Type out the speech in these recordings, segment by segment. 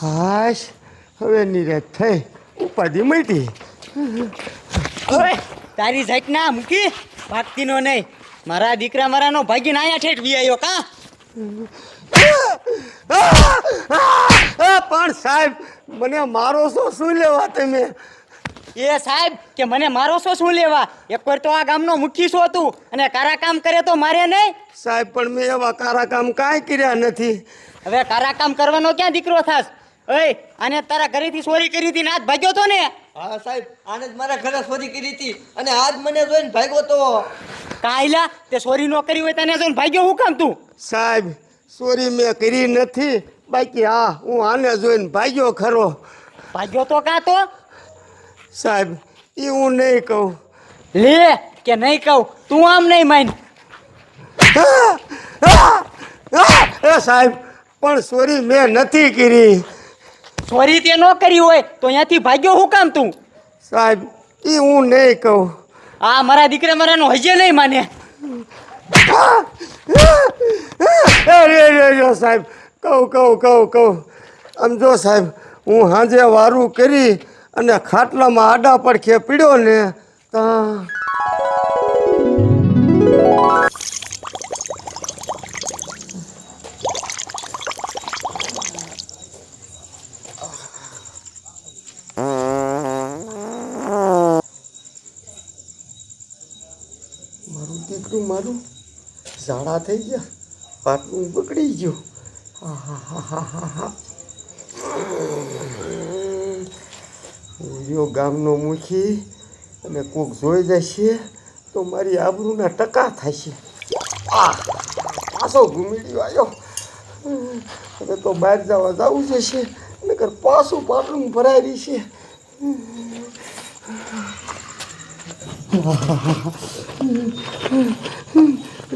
હાશ હવે નિરાશ થઈ. ઉપાધિ મળી. હવે તારી જાત ના મૂકી. ભાગતી નો નહીં. મારા દીકરા મારાનો ભાગીને આયા ઠેઠ વી આવ્યો કા પણ સાહેબ મને મારો છો શું લેવા તમે? એ સાહેબ કે મને મારો છો શું લેવા? એક વાર તો આ ગામનો મુખી છો તું. અને કારા કામ કરે તો મારે નહીં? સાહેબ પણ મેં એવા કારા કામ કાંઈ કર્યા નથી. હવે તારા કામ કરવાનો ક્યાં દીકરો થાસ ઓય આને તારા ઘરેથી ચોરી કરી હતી નાથ ભાગ્યો તો ને? હા સાહેબ આને જ મારા ઘરે ચોરી કરી હતી અને આજ મને જોઈને ભાગ્યો તો. કાયલા તે ચોરી નો કરી હોય તને જોઈને ભાગ્યો હું કામ તું? સાહેબ ચોરી મેં કરી નથી. બાકી હા હું આને જોઈને ભાગ્યો ખરો. ભાગ્યો તો કાં તો? સાહેબ એ હું નહીં કહું. લે કે નહીં કહું? તું આમ નહીં માન. એ સાહેબ પણ સોરી મેં નથી કરી. સોરી તે ન કરી હોય તો અહીંયાથી ભાગ્યો હું કામ તું? સાહેબ એ હું નહીં કહું. આ મારા દીકરા મારાનો હજે નહીં માને. અરે અરે રે સાહેબ કહું કહું કહું કહું. આમ જો સાહેબ હું સાંજે વારું કરી અને ખાટલામાં આડા પડખે પીડ્યો ને તા. મારું મારું ઝાડા થઈ ગયા, પાટલું બગડી ગયું. યો ગામનો મુખી અને કોક જોઈ જશે તો મારી આબરૂના ટકા થશે આ પાછો ઘૂમીડ્યો આવ્યો હવે તો બહાર જવા જવું જશે નકર પાછું પાટલું ભરાયેલી છે.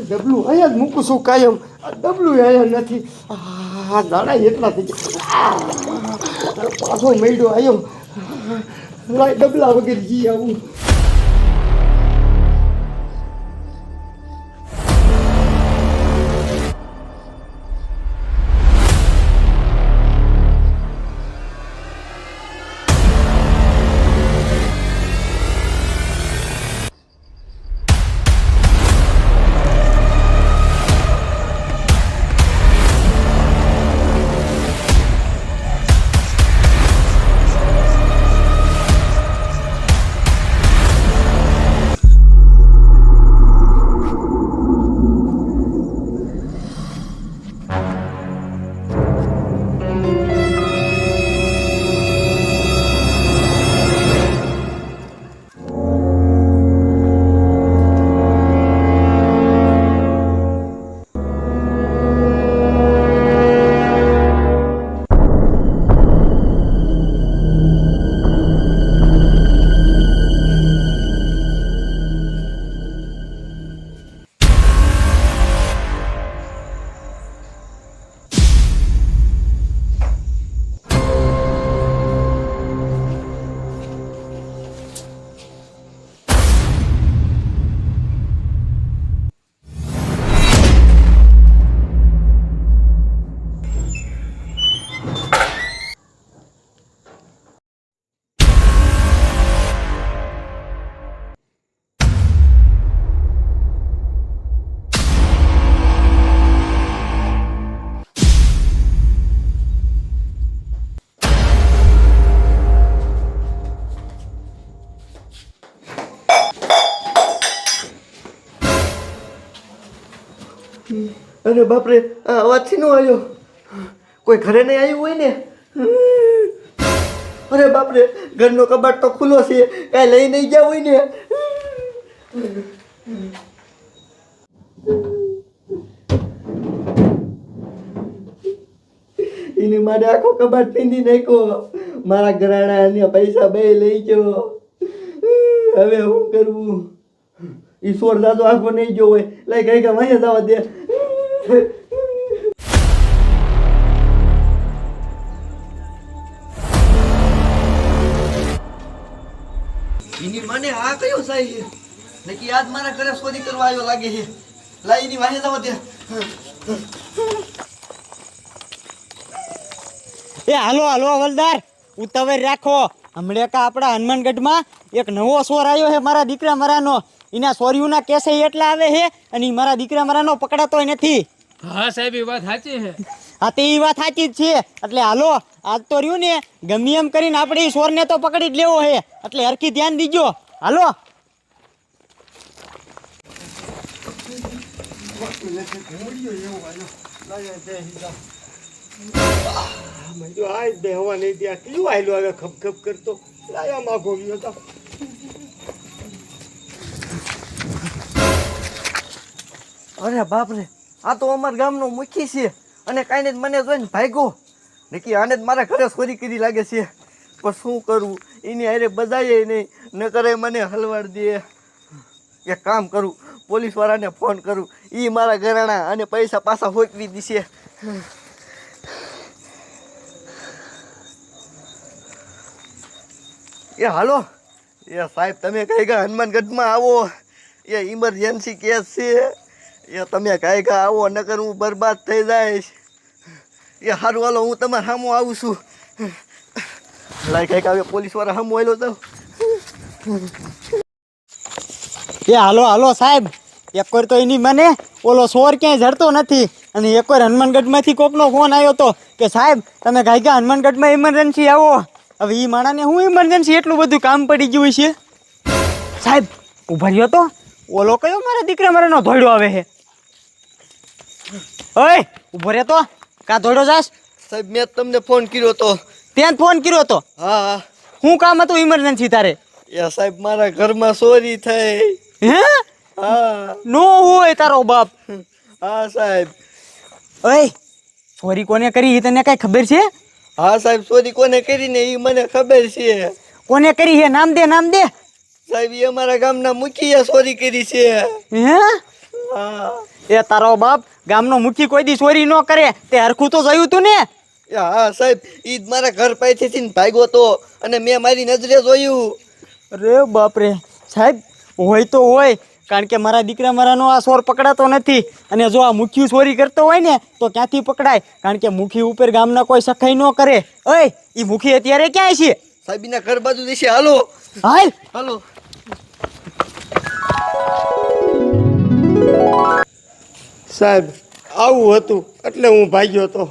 ડબલું અહીંયા જ મૂકું છું કાયમ. આ ડબલું અહીંયા નથી. આ દાડા એટલા થઈ ગયા. પાછો મેળ્યો આવ્યો લાય ડબલા વગર જી આવું. અરે બાપરે, આ અવાજથી નો આવ્યો. કોઈ ઘરે નહીં આવ્યું હોય ને? અરે બાપરે, ઘરનો કબાટ તો ખુલ્લો છે, કાંઈ લઈ નહીં ગયા હોય ને? એની મારે આખો કબાટ પીંધી નાખ્યો. મારા ઘરાણા અને પૈસા બે લઈ ગયો. હવે શું કરવું? ઈશ્વર દાદો આખો નહીં હોય. લઈ ગઈ કે વાંચે જવા દે. મારા એ હાલો હાલો, હવલદાર. ઉતાવળ રાખો. હમણાં કા આપણા હનુમાનગઢમાં એક નવો સોર આવ્યો છે મારા દીકરા મારાનો. એના સોરીઓના કેસે એટલા આવે છે અને મારા દીકરા મારાનો પકડાતોય નથી. હા સાહેબ એ વાત સાચી છે. હા તે એ વાત સાચી જ છે. એટલે હાલો આજ તો રહ્યું ને ગમે એમ કરીને આપણે સોરને તો પકડી જ લેવો છે. એટલે હરખી ધ્યાન દીજો. હાલો. મેં જો આ જ બેહવા નહીં ત્યાં કયું આયલું હવે ખપ ખપ કરતો લાયા અરે બાપ રે આ તો અમારા ગામનો મુખી છે. અને કાંઈને જ મને જોઈને ભાગ્યો. નક્કી આને જ મારા ઘરે સોરી કરી લાગે છે. પણ શું કરવું એની હારે બધાએ નહીં. ન કરે મને હલવાડ દે. એક કામ કરું. પોલીસવાળાને ફોન કરું. એ મારા ઘરાણા અને પૈસા પાછા હોકવી દીશે. એ હાલો. એ સાહેબ, તમે કઈ ગયા હનુમાનગઢમાં આવો? એ ઇમરજન્સી કેસ છે. એ તમે કાંઈ ગયા આવો, નકર હું બરબાદ થઈ જઈશ. એ સારું હાલો, હું તમારે સામો આવું છું. લાય કંઈક આવે પોલીસવાળા સામું આવેલો તો. એ હાલો હાલો, સાહેબ. એક વાર તો એની મને ઓલો સોર ક્યાંય જડતો નથી. અને એક વાર હનુમાનગઢમાંથી કોકનો ફોન આવ્યો હતો કે, સાહેબ, તમે ગાયકા હનુમાનગઢમાં ઇમરજન્સી આવો. હવે એ માણાને હું ઇમરજન્સી એટલું બધું કામ પડી ગયું છે? સાહેબ ઊભા રહ્યો તો. ઓલો કયો મારા દીકરા મારાનો ધોડો આવે છે? ઓય ઊભો રે તો. કા ધોડો જાસ સાહેબ મેં તમને ફોન કર્યો તો. ત્યાં ફોન કર્યો તો? હા. હા હું કામ હતું ઇમરજન્સી તારે? એ સાહેબ મારા ઘરમાં ચોરી થઈ. હે? હા. નો હોય તારો બાપ. હા સાહેબ. ઓય ચોરી કોને કરી? એ તને કઈ ખબર છે? હા સાહેબ ચોરી કોને કરી ને એ મને ખબર છે. કોને કરી છે? નામ દે નામ દે. સાહેબ એ અમારા ગામના મુખીએ ચોરી કરી છે. હે? હા. એ તારો બાપ ગામનો મુખી કોઈ દી ચોરી ન કરે. તે હરખું તો જોયું તું ને? હા સાહેબ ઈ મારા ઘર પાસેથી ભાગ્યો તો અને મેં મારી નજરે જોયું. અરે બાપ રે સાહેબ હોય તો હોય કારણ કે મારા દીકરા મારાનો આ સોર પકડાતો નથી. અને જો આ મુખ્યું ચોરી કરતો હોય ને તો ક્યાંથી પકડાય? કારણ કે મુખી ઉપર ગામના કોઈ સખાઈ ન કરે. ઓય એ મુખી અત્યારે ક્યાંય છે? સાહેબ ઘર બાજુ દેશે હાલો. હાલ. હાલો. સાહેબ આવું હતું એટલે હું ભાગ્યો તો.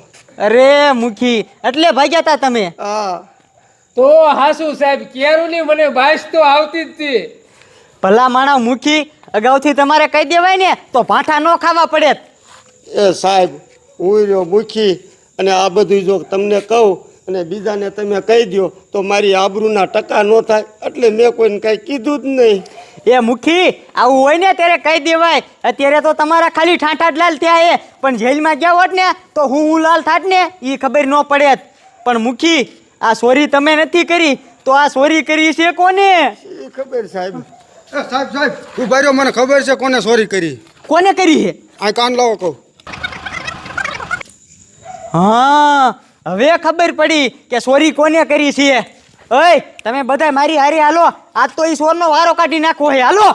અરે મુખી એટલે ભાગ્યા તા તમે? હા. તો હાસુ સાહેબ કેરુની મને બાઈસ તો આવતી જ હતી. ભલા માણા મુખી અગાઉથી તમારે કહી દેવાય ને તો ભાઠા ન ખાવા પડે. એ સાહેબ હું જો મુખી અને આ બધું જો તમને કહું અને બીજાને તમે કહી દો તો મારી આબરૂના ટકા ન થાય એટલે મેં કોઈને કાંઈ કીધું જ નહીં. એ મુખી આવું હોય ને ત્યારે કહી દેવાય. અત્યારે તો તમારા ખાલી ઠાઠા જ લાલ થયા એ પણ જેલમાં ગયા હોત ને તો હું હું લાલ થાત ને એ ખબર ન પડે પણ મુખી આ ચોરી તમે નથી કરી તો આ ચોરી કરી છે કોને? ખબર સાહેબ. સાહેબ સાહેબ ઊભા રહ્યો મને ખબર છે કોને સોરી કરી. કોને કરી છે? આ કાન લાવો કહું. હા હવે ખબર પડી કે ચોરી કોને કરી છે? ઓય, તમે બધા મારી હારી હાલો. આજ તો એ ચોરનો વારો કાઢી નાખવો હે હાલો.